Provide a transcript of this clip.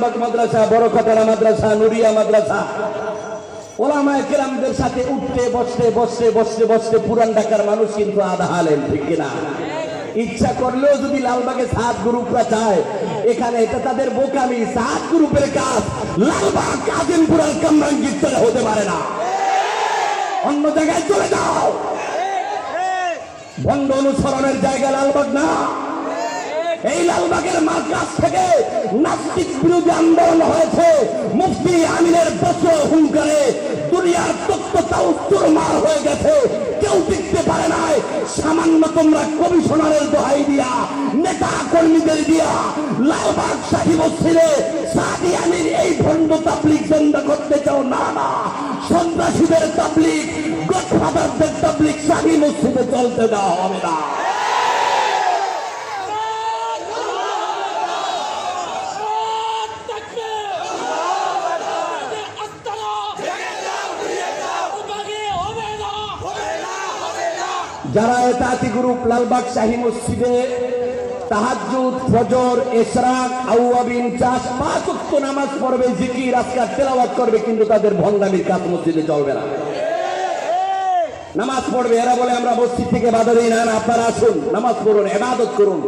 লালবাগ মাদ্রাসা, বড় খাতারা মাদ্রাসা, নুরিয়া মাদ্রাসা। ওলামায় কেরামদের সাথে উঠতে, বসতে বসতে বসতে বসতে পুরান ঢাকার মানুষ কিন্তু আধা হালেন ঠিক কিনা? ইচ্ছা করলেও যদি লালবাগে সাত গ্রুপরা চায়, এখানে এটা তাদের বোকামি, সাত গ্রুপের কাজ। লালবাগ, কাজিমপুরার কামরাঙ্গীর চলে হতে পারে না। অন্য জায়গায় চলে যাও। ভণ্ড অনুসরণের জায়গা লালবাগ না। এই লালবাগের মার্কাজ থেকে নাস্তিক বিরোধী আন্দোলন হয়েছে। মুফতি আমিনের বছর হুঙ্কারে দুনিয়ার তত্ত্বতা উত্তর মার হয়ে গেছে। কেউ টিকতে পারে নাই, সামান্য তোমরা কমিশনারের দোহাই দিয়া, নেতা কর্মীদের দিয়া, লালবাগ শাহী মসজিদে সাদি আমির এই ভণ্ড তাবলিক বন্ধ করতে চাও? না না। সন্ত্রাসীদের তাবলিক গডফাদারদের তাবলিক শাহী মসজিদে চলতে দেওয়া হবে না। যারা এতাতি গ্রুপ লালবাগ শাহী মসজিদে চাষ নামাজ পড়বে করবে, কিন্তু তাদের মসজিদে নামাজ পড়বে, এরা বলে আমরা বাধা আপনারা আসুন, নামাজ পড়ুন, এবাদত করুন।